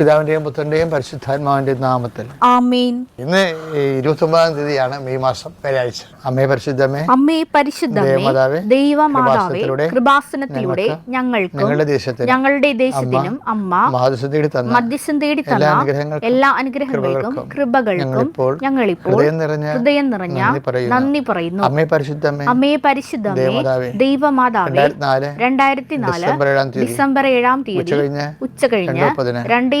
പിതാവിന്റെയും പുത്രന്റെയും പരിശുദ്ധാത്മാവിന്റെയും നാമത്തിൽ. ആമേൻ. ഇന്ന് ഇരുപത്തി ഒമ്പതാം തീയതിയാണ് മെയ് മാസം വ്യാഴാഴ്ച അമ്മേ പരിശുദ്ധമേ അമ്മേ പരിശുദ്ധമേ ദൈവമാതാവേ കൃപാസനത്തിലൂടെ ഞങ്ങൾക്ക് ഞങ്ങളുടെ ദേശത്തിന് ഞങ്ങളുടെ ദേശത്തിനും അമ്മ മഹാദിവസം തേടി തന്ന മധ്യസ്ഥം തേടി തന്ന എല്ലാ അനുഗ്രഹങ്ങൾക്കും കൃപകൾക്കും ഞങ്ങളിപ്പോൾ ഹൃദയം നിറഞ്ഞ ഹൃദയം നിറഞ്ഞ നന്ദി പറയുന്നു. അമ്മയെ അമ്മേ പരിശുദ്ധമേ അമ്മേ പരിശുദ്ധമേ ദേവമാതാവേ, രണ്ടായിരത്തി നാല് ഡിസംബർ ഏഴാം തീയതി ഉച്ച കഴിഞ്ഞ് രണ്ടേ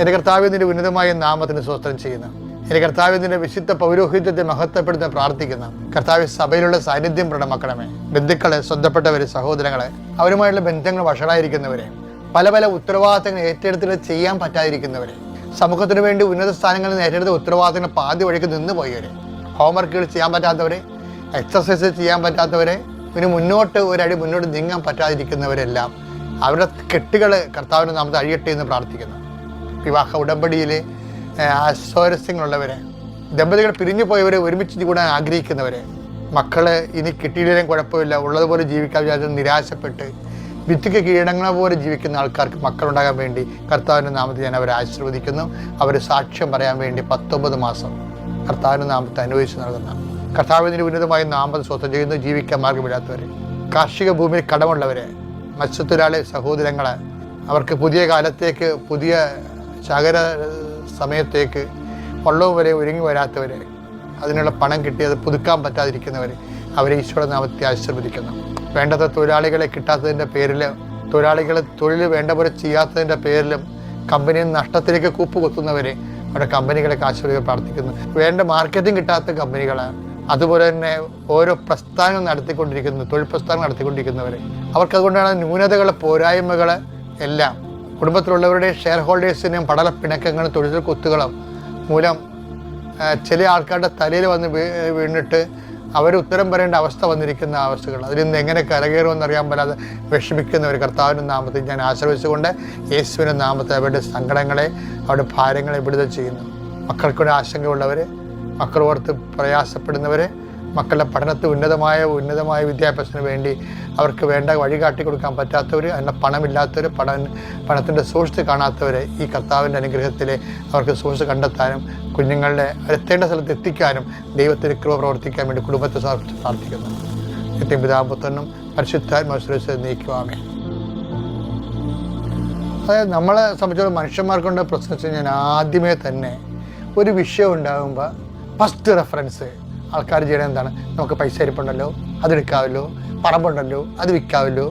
എന്റെ കർത്താവിന്റെ ഉന്നതമായ നാമത്തിന് സ്വസ്ത്രം ചെയ്യുന്നു. എന്റെ കർത്താവിന്റെ വിശുദ്ധ പൗരോഹിത്യത്തെ മഹത്വപ്പെടുത്താൻ പ്രാർത്ഥിക്കുന്നു. കർത്താവ് സഭയിലുള്ള സാന്നിധ്യം പ്രകടമാക്കണമേ. ബന്ധുക്കളെ സ്വന്തപ്പെട്ടവരെ സഹോദരങ്ങളെ അവരുമായുള്ള ബന്ധങ്ങൾ വഷളായിരിക്കുന്നവരെ പല പല ഉത്തരവാദിത്തങ്ങൾ ഏറ്റെടുത്തിട്ട് ചെയ്യാൻ പറ്റാതിരിക്കുന്നവരെ സമൂഹത്തിന് വേണ്ടി ഉന്നത സ്ഥാനങ്ങളിൽ നിന്ന് ഏറ്റെടുത്ത ഉത്തരവാദിത്തങ്ങൾ പാതി വഴിക്ക് നിന്ന് പോയവരെ ഹോംവർക്കുകൾ ചെയ്യാൻ പറ്റാത്തവരെ എക്സസൈസ് ചെയ്യാൻ പറ്റാത്തവരെ പിന്നെ മുന്നോട്ട് ഒരടി മുന്നോട്ട് നീങ്ങാൻ പറ്റാതിരിക്കുന്നവരെല്ലാം അവരുടെ കെട്ടുകൾ കർത്താവിനെ നാമത്തെ അഴിയട്ടെ എന്ന് പ്രാർത്ഥിക്കുന്നു. വിവാഹ ഉടമ്പടിയിൽ ആസ്വാരസ്യങ്ങളുള്ളവരെ ദമ്പതികൾ പിരിഞ്ഞു പോയവരെ ഒരുമിച്ച് കൂടാൻ ആഗ്രഹിക്കുന്നവരെ മക്കൾ ഇനി കിട്ടിയില്ലെങ്കിലും കുഴപ്പമില്ല ഉള്ളതുപോലെ ജീവിക്കാൻ വിചാരിച്ച് നിരാശപ്പെട്ട് വിത്തിക്ക് കീഴടങ്ങുന്ന പോലെ ജീവിക്കുന്ന ആൾക്കാർക്ക് മക്കളുണ്ടാകാൻ വേണ്ടി കർത്താവിന്റെ നാമത്തിൽ ഞാൻ അവരെ ആശീർവദിക്കുന്നു. അവർ സാക്ഷ്യം പറയാൻ വേണ്ടി പത്തൊമ്പത് മാസം കർത്താവിന്റെ നാമത്തെ അനുവദിച്ച് നൽകുന്ന കർത്താവിന്റെ ഉന്നതമായ നാമം സ്വന്തം ചെയ്യുന്നു. ജീവിക്കാൻ മാർഗമില്ലാത്തവരെ കാർഷിക ഭൂമിയിൽ കടമുള്ളവരെ മത്സ്യത്തൊഴിലാളി സഹോദരങ്ങളെ അവർക്ക് പുതിയ കാലത്തേക്ക് പുതിയ ചകര സമയത്തേക്ക് വള്ളവും വരെ ഒരുങ്ങി വരാത്തവരെ അതിനുള്ള പണം കിട്ടി അത് പുതുക്കാൻ പറ്റാതിരിക്കുന്നവർ അവരെ ഈശ്വര നാമത്തെ ആശീർവദിക്കുന്നു. വേണ്ടത്ര തൊഴിലാളികളെ കിട്ടാത്തതിന്റെ പേരിൽ തൊഴിലാളികളെ തൊഴിൽ വേണ്ട പോലെ ചെയ്യാത്തതിന്റെ പേരിലും കമ്പനി നഷ്ടത്തിലേക്ക് കൂപ്പ് കുത്തുന്നവരെ അവരുടെ കമ്പനികളെ ആശീർവദിക്കാൻ പ്രാർത്ഥിക്കുന്നു. വേണ്ട മാർക്കറ്റിംഗ് കിട്ടാത്ത കമ്പനികൾ അതുപോലെ തന്നെ ഓരോ പ്രസ്ഥാനം നടത്തിക്കൊണ്ടിരിക്കുന്നു തൊഴിൽ പ്രസ്ഥാനം നടത്തിക്കൊണ്ടിരിക്കുന്നവർ അവർക്കതുകൊണ്ടാണ് ന്യൂനതകൾ പോരായ്മകൾ എല്ലാം കുടുംബത്തിലുള്ളവരുടെ ഷെയർ ഹോൾഡേഴ്സിനും പടല പിണക്കങ്ങളും തൊഴിൽ കുത്തുകളും മൂലം ചില ആൾക്കാരുടെ തലയിൽ വന്ന് വീണിട്ട് അവർ ഉത്തരം പറയേണ്ട അവസ്ഥ വന്നിരിക്കുന്ന അവസ്ഥകൾ. അതിൽ നിന്ന് എങ്ങനെ കരകയറുമെന്ന് അറിയാൻ പറ്റാതെ ഒരു കർത്താവിന്റെ നാമത്തിൽ ഞാൻ ആശ്രയിച്ചുകൊണ്ട് യേശുവിന്റെ നാമത്തിൽ അവരുടെ സങ്കടങ്ങളെ അവരുടെ ഭാരങ്ങളെ വിടുതൽ ചെയ്യുന്നു. മക്കൾക്കൂടെ ആശങ്കയുള്ളവർ മക്കൾ ഓർത്ത് പ്രയാസപ്പെടുന്നവർ മക്കളുടെ പഠനത്തിൽ ഉന്നതമായ ഉന്നതമായ വിദ്യാഭ്യാസത്തിന് വേണ്ടി അവർക്ക് വേണ്ട വഴി കാട്ടി കൊടുക്കാൻ പറ്റാത്തവർ അതിന്റെ പണമില്ലാത്തവർ പണ പണത്തിന്റെ സോഴ്സ് കാണാത്തവർ ഈ കർത്താവിന്റെ അനുഗ്രഹത്തിൽ അവർക്ക് സോഴ്സ് കണ്ടെത്താനും കുഞ്ഞുങ്ങളുടെ എത്തേണ്ട സ്ഥലത്ത് എത്തിക്കാനും ദൈവത്തിന് കൃപ പ്രവർത്തിക്കാൻ വേണ്ടി കുടുംബത്തെ സമർപ്പിച്ച് പ്രാർത്ഥിക്കുന്നു. നിത്യം പിതാപുത്രനും പരിശുദ്ധാത്മാശ്രയിച്ച് നീക്കുവാമേ. അതായത് നമ്മളെ സംബന്ധിച്ചോളം മനുഷ്യന്മാർക്കുണ്ട് പ്രശ്നം വെച്ച് കഴിഞ്ഞാൽ ആദ്യമേ തന്നെ ഒരു വിഷയം ഉണ്ടാകുമ്പോൾ ഫസ്റ്റ് റെഫറൻസ് ആൾക്കാർ ചെയ്യണത് എന്താണ്? നമുക്ക് പൈസ ഇരിപ്പുണ്ടല്ലോ അതെടുക്കാമല്ലോ പറമ്പുണ്ടല്ലോ അത് വിൽക്കാമല്ലോ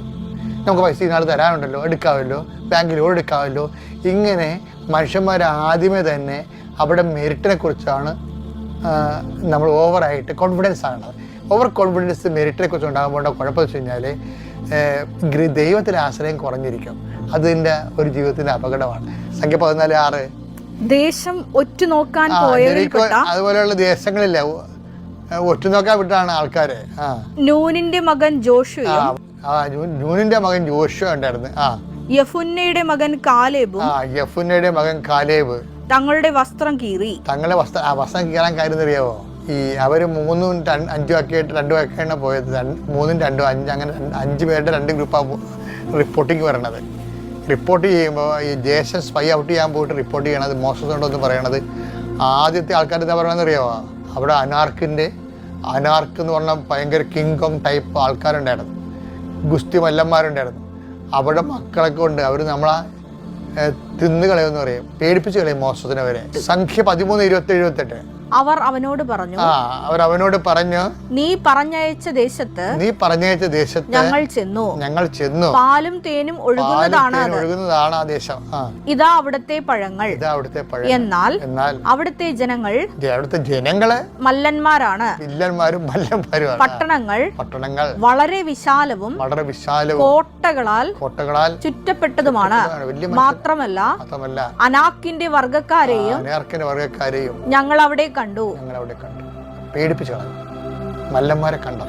നമുക്ക് പൈസ ഇന്നാൾ തരാനുണ്ടല്ലോ എടുക്കാമല്ലോ ബാങ്കിൽ ലോൺ എടുക്കാമല്ലോ ഇങ്ങനെ മനുഷ്യന്മാർ ആദ്യമേ തന്നെ അവിടെ മെറിറ്റിനെ കുറിച്ചാണ് നമ്മൾ ഓവറായിട്ട് കോൺഫിഡൻസ് ആണ് ഓവർ കോൺഫിഡൻസ് മെറിറ്റിനെ കുറിച്ച് ഉണ്ടാകുമ്പോൾ കുഴപ്പം വെച്ച് കഴിഞ്ഞാൽ ദൈവത്തിൽ ആശ്രയം കുറഞ്ഞിരിക്കും. അതിന്റെ ഒരു ജീവിതത്തിന്റെ അപകടമാണ്. സംഖ്യ പതിനാല് ആറ്. ദേശം ഒറ്റുനോക്കാൻ പോയവരിൽപ്പെട്ട അതുപോലെയുള്ള ദേശങ്ങളില്ല. ഒറ്റുനോക്കാൻ വിട്ടാണ് ആൾക്കാരെ. ആ. നൂനിന്റെ മകൻ ആ ആ നൂ- നൂനിന്റെ മകൻ ജോഷുവ ഉണ്ടായിരുന്നു. ആ. യഫുന്നയുടെ മകൻ കാലേബും ആ യഫുന്നയുടെ മകൻ കാലേബ്. തങ്ങളുടെ വസ്ത്രം കീറി. തങ്ങളുടെ വസ്ത്ര ആ വസ്ത്രം കീറാൻ കാര്യം അറിയാവോ ഈ അവർ മൂന്നും രണ്ട് അഞ്ചും ഒക്കെ ആയിട്ട് രണ്ടും ഒക്കെയാണ് പോയത്. രണ്ട് മൂന്നും രണ്ടും അഞ്ച് അങ്ങനെ രണ്ട് അഞ്ച് പേരുടെ രണ്ട് ഗ്രൂപ്പാണ് റിപ്പോർട്ടിങ് വരണത്. റിപ്പോർട്ട് ചെയ്യുമ്പോൾ ഈ ജേഷൻ സ്പൈ ഔട്ട് ചെയ്യാൻ പോയിട്ട് റിപ്പോർട്ട് ചെയ്യണത് മോശമുണ്ടോ പറയണത്. ആദ്യത്തെ ആൾക്കാർ എന്താ പറയണമെന്ന് അറിയാമോ അവിടെ അനാർക്കിന്റെ അനാർക്ക് എന്ന് പറഞ്ഞാൽ ഭയങ്കര കിങ്കം ടൈപ്പ് ആൾക്കാരുണ്ടായിരുന്നു. ഗുസ്തി മല്ലന്മാരുണ്ടായിരുന്നു. അവിടെ മക്കളൊക്കെ ഉണ്ട്. അവർ നമ്മളെ തിന്ന് പറയും. പേടിപ്പിച്ച് കളയും മോശത്തിന് വരെ സംഖ്യ പതിമൂന്ന് ഇരുപത്തി എഴുപത്തെട്ട് അവർ അവനോട് പറഞ്ഞു അവർ അവനോട് പറഞ്ഞു നീ പറഞ്ഞയച്ച ദേശത്ത് നീ പറഞ്ഞയച്ച ദേശത്ത് ഞങ്ങൾ ചെന്നു. ഞങ്ങൾ ചെന്നു. പാലും തേനും ഒഴുകുന്നതാണ് ഒഴുകുന്നതാണ് ആ ദേശം. ഇതാ അവിടുത്തെ പഴങ്ങൾ. ഇതാ അവിടുത്തെ പഴങ്ങൾ. എന്നാൽ എന്നാൽ അവിടുത്തെ ജനങ്ങൾ അവിടുത്തെ ജനങ്ങൾ മല്ലന്മാരാണ്. വില്ലന്മാരും മല്ലന്മാരും പട്ടണങ്ങൾ പട്ടണങ്ങൾ വളരെ വിശാലവും വളരെ വിശാലവും കോട്ടകളാൽ കോട്ടകളാൽ ചുറ്റപ്പെട്ടതുമാണ്. മാത്രമല്ല മാത്രമല്ല. അനാക്കിന്റെ വർഗക്കാരെയും വർഗക്കാരെയും ഞങ്ങൾ അവിടെ കണ്ടു. ഞങ്ങൾ അവിടെ കണ്ടു. പേടിപ്പിച്ചു കളഞ്ഞു മല്ലന്മാരെ കണ്ടു?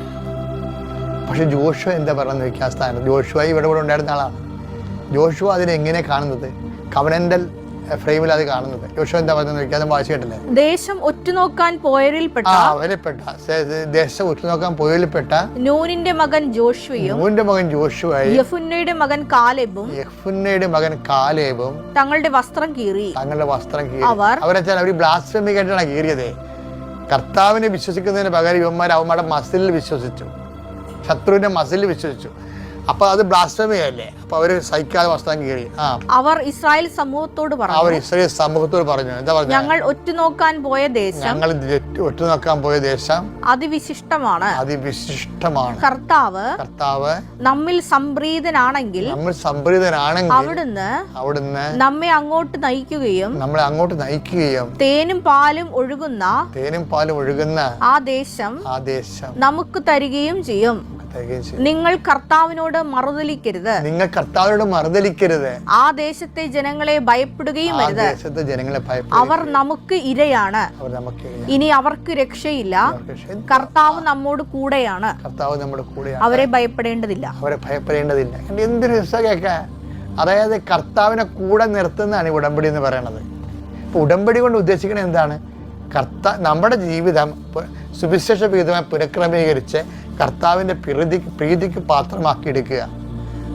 പക്ഷെ ജോഷു എന്താ പറയുന്നത് വെക്കാൻ സ്ഥാനം ജോഷുവായി ഇവിടെ ഇവിടെ ഉണ്ടായിരുന്ന ആളാണ് ജോഷു അതിനെങ്ങനെ കാണുന്നത്? കവനന്റൽ ഫ്രെയിമിൽ അത് കാണുന്നത്. ജോഷുവ എന്താ പറയുന്നത് വെക്കാൻ വായിച്ചു കേട്ടില്ലേ? ദേശം ഒറ്റുനോക്കാൻ പോയവരിൽപ്പെട്ട ആ സെ- ദേശം ഉറ്റുനോക്കാൻ പോയതിൽപ്പെട്ട നൂനിന്റെ മകൻ ജോഷുവയും മൂന്റെ മകൻ ജോഷുവായി യഫുന്നയുടെ മകൻ കാലെബും യഫുന്നയുടെ മകൻ കാലേബും തങ്ങളുടെ വസ്ത്രം കീറി. തങ്ങളുടെ വസ്ത്രം കീറി. അവർ- അവരെച്ചാൽ അവർ ബ്ലാസ്റ്റമിക്കായിട്ടാണ് കീറിയത്. കർത്താവിനെ വിശ്വസിക്കുന്നതിന് പകരം ഇവന്മാർ അവന്മാരുടെ മസിലിൽ വിശ്വസിച്ചു. ശത്രുവിന്റെ മസിലിൽ വിശ്വസിച്ചു. അപ്പൊ അത് ബ്ലാസ്ഫമിയല്ലേ അപ്പൊ അവർ സഹിക്കാതെ വസ്ത്രം കീറി. ആ. അവർ ഇസ്രായേൽ സമൂഹത്തോട് പറഞ്ഞു. അവർ ഇസ്രായേൽ സമൂഹത്തോട് പറഞ്ഞു. എന്താ പറഞ്ഞു? ഞങ്ങൾ ഒറ്റുനോക്കാൻ പോയ ദേശം ഞങ്ങൾ ഒറ്റുനോക്കാൻ പോയ ദേശം അതിവിശിഷ്ടമാണ്. അതിവിശിഷ്ടമാണ്. കർത്താവ് കർത്താവ് നമ്മിൽ സംപ്രീതനാണെങ്കിൽ നമ്മൾ സംപ്രീതനാണെങ്കിൽ അവിടുന്ന് അവിടുന്ന് നമ്മെ അങ്ങോട്ട് നയിക്കുകയും നമ്മളെ അങ്ങോട്ട് നയിക്കുകയും തേനും പാലും ഒഴുകുന്ന തേനും പാലും ഒഴുകുന്ന ആ ദേശം ആ ദേശം നമുക്ക് തരികയും ചെയ്യും. നിങ്ങൾ കർത്താവിനോട് മറുതലിക്കരുത്. നിങ്ങൾ കർത്താവിനോട് മറുതലിക്കരുത്. ആ ദേശത്തെ ജനങ്ങളെ ഭയപ്പെടുകയും ആ വരുത് ദേശത്തെ ജനങ്ങളെ അവർ നമുക്ക് ഇരയാണ്. ഇനി അവർക്ക് രക്ഷയില്ല. കർത്താവ് നമ്മോട് കൂടെയാണ്. കർത്താവ് നമ്മുടെ കൂടെയാണ്. അവരെ ഭയപ്പെടേണ്ടതില്ല. അവരെ ഭയപ്പെടേണ്ടതില്ല. എന്ത് രസം കേൾക്കാൻ അതായത് കർത്താവിനെ കൂടെ നിർത്തുന്നതാണ് ഈ ഉടമ്പടി എന്ന് പറയുന്നത് ഇപ്പൊ ഉടമ്പടി കൊണ്ട് ഉദ്ദേശിക്കുന്നത് എന്താണ്? കർത്ത നമ്മുടെ ജീവിതം സുവിശേഷ വിഹിതമായി പുനഃക്രമീകരിച്ച് കർത്താവിന്റെ പ്രീതിക്ക് പ്രീതിക്ക് പാത്രമാക്കിയെടുക്കുക.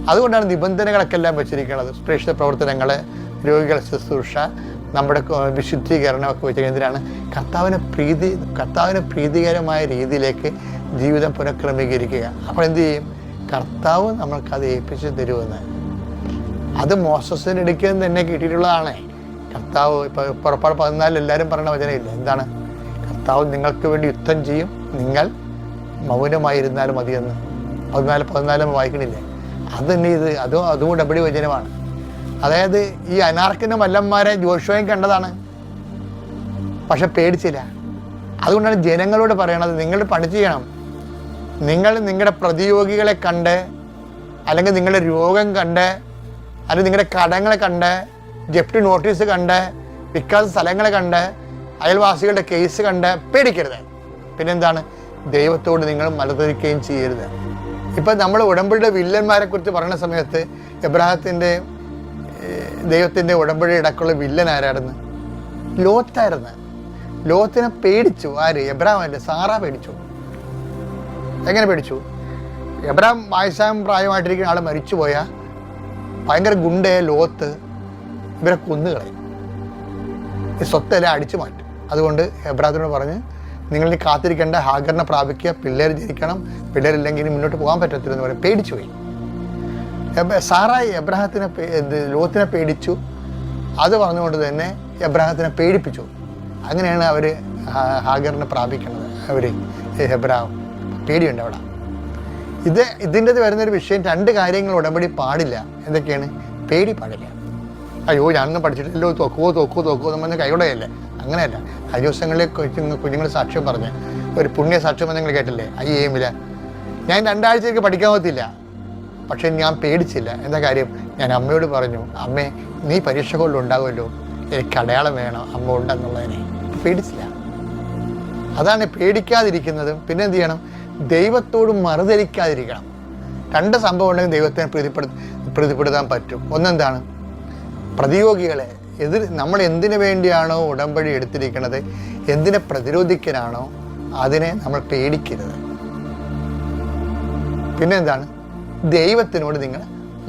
അതുകൊണ്ടാണ് നിബന്ധനകളൊക്കെ എല്ലാം വെച്ചിരിക്കുന്നത്. പ്രേക്ഷിത പ്രവർത്തനങ്ങൾ രോഗികൾ ശുശ്രൂഷ നമ്മുടെ വിശുദ്ധീകരണമൊക്കെ വെച്ചിരിക്കുന്നത്. എന്തിനാണ്? കർത്താവിനെ പ്രീതി കർത്താവിന് പ്രീതികരമായ രീതിയിലേക്ക് ജീവിതം പുനഃക്രമീകരിക്കുക. അപ്പോൾ എന്തു ചെയ്യും? കർത്താവ് നമ്മൾക്കത് ഏൽപ്പിച്ച് തരുമെന്ന്. അത് മോസസിന് എടുക്കാൻ തന്നെ കിട്ടിയിട്ടുള്ളതാണ്. കർത്താവ് ഇപ്പോൾ പുറപ്പാട് പതിനാലിൽ എല്ലാവരും പറയുന്ന വചനമില്ല? എന്താണ്? കർത്താവ് നിങ്ങൾക്ക് വേണ്ടി യുദ്ധം ചെയ്യും. നിങ്ങൾ മൗനമായിരുന്നാലും മതിയെന്ന്. പതിനാല് പതിനാലും വായിക്കണില്ലേ? അത് തന്നെ ഇത്. അതും അതും ഉടമ്പടി വചനമാണ്. അതായത് ഈ അനാർക്കിന്റെ മല്ലന്മാരെ ജോഷോയും കണ്ടതാണ്. പക്ഷെ പേടിച്ചില്ല. അതുകൊണ്ടാണ് ജനങ്ങളോട് പറയണത് നിങ്ങൾ പണി ചെയ്യണം. നിങ്ങൾ നിങ്ങളുടെ പ്രതിയോഗികളെ കണ്ട് അല്ലെങ്കിൽ നിങ്ങളുടെ രോഗം കണ്ട് അല്ലെങ്കിൽ നിങ്ങളുടെ കടങ്ങളെ കണ്ട് ജപ്തി നോട്ടീസ് കണ്ട് വിൽക്കാത്ത സ്ഥലങ്ങളെ കണ്ട് അയൽവാസികളുടെ കേസ് കണ്ട് പേടിക്കരുത്. പിന്നെന്താണ്? ദൈവത്തോട് നിങ്ങൾ മലതിരിക്കുകയും ചെയ്യരുത്. ഇപ്പം നമ്മൾ ഉടമ്പടിയുടെ വില്ലന്മാരെ കുറിച്ച് പറയുന്ന സമയത്ത് എബ്രാഹത്തിന്റെ ദൈവത്തിന്റെ ഉടമ്പടി ഇടക്കുള്ള വില്ലൻ ആരായിരുന്നു? ലോത്തായിരുന്നു. ലോത്തിനെ പേടിച്ചു. ആര്? എബ്രാഹമല്ലേ സാറ പേടിച്ചു. എങ്ങനെ പേടിച്ചു? എബ്രാം വയസ്സാം പ്രായമായിട്ടിരിക്കുന്ന ആൾ മരിച്ചുപോയ ഭയങ്കര ഗുണ്ടയെ ലോത്ത് ഇവരെ ഈ സ്വത്തെല്ലാം അടിച്ചു മാറ്റും. അതുകൊണ്ട് എബ്രാത്തിനോട് പറഞ്ഞ് നിങ്ങൾ ഇനി കാത്തിരിക്കേണ്ട ഹാഗറിനെ പ്രാപിക്കുക പിള്ളേർ ജനിക്കണം പിള്ളേരില്ലെങ്കിൽ മുന്നോട്ട് പോകാൻ പറ്റത്തില്ലെന്ന് പറയും പേടിച്ചു പോയി. സാറായി എബ്രാഹത്തിനെ ലോത്തിനെ പേടിച്ചു. അത് പറഞ്ഞുകൊണ്ട് തന്നെ എബ്രാഹത്തിനെ പേടിപ്പിച്ചു. അങ്ങനെയാണ് അവർ ഹാഗറിനെ പ്രാപിക്കുന്നത്. അവർ എബ്രാഹം. പേടിയുണ്ട് അവിടെ. ഇത് ഇതിന്റെ വരുന്നൊരു വിഷയം രണ്ട് കാര്യങ്ങൾ ഉടമ്പടി പാടില്ല. എന്തൊക്കെയാണ്? പേടി പാടില്ല. അയ്യോ ഞാനൊന്നും പഠിച്ചിട്ടില്ലോ. തോക്കുവോ തോക്കുവോ തോക്കുവോ എന്ന് പറഞ്ഞ് കൈകൊടയല്ലേ അങ്ങനെയല്ല. കഴിഞ്ഞ ദിവസങ്ങളിൽ കുഞ്ഞുങ്ങൾ സാക്ഷ്യം പറഞ്ഞ്. ഒരു പുണ്യ സാക്ഷ്യം നിങ്ങൾ കേട്ടില്ലേ? ഐ എമ്മില്ല ഞാൻ രണ്ടാഴ്ചയ്ക്ക് പഠിക്കാൻ പറ്റില്ല പക്ഷെ ഞാൻ പേടിച്ചില്ല. എന്താ കാര്യം? ഞാൻ അമ്മയോട് പറഞ്ഞു അമ്മേ നീ പരീക്ഷ കൊണ്ട് ഉണ്ടാകുമല്ലോ എനിക്ക് അടയാളം വേണം. അമ്മ ഉണ്ടെന്നുള്ളതിനെ. പേടിച്ചില്ല. അതാണ് പേടിക്കാതിരിക്കുന്നതും പിന്നെ എന്ത് ചെയ്യണം? ദൈവത്തോട് മറുതലിക്കാതിരിക്കണം രണ്ട് സംഭവം ഉണ്ടെങ്കിൽ ദൈവത്തെ പ്രീതിപ്പെടു പ്രീതിപ്പെടുത്താൻ പറ്റും. ഒന്നെന്താണ്? പ്രതിയോഗികളെ എതിർ നമ്മൾ എന്തിനു വേണ്ടിയാണോ ഉടമ്പടി എടുത്തിരിക്കുന്നത് എന്തിനെ പ്രതിരോധിക്കാനാണോ അതിനെ നമ്മൾ പേടിക്കരുത്. പിന്നെന്താണ്? ദൈവത്തിനോട് നിങ്ങൾ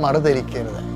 മറുതലിക്കരുത്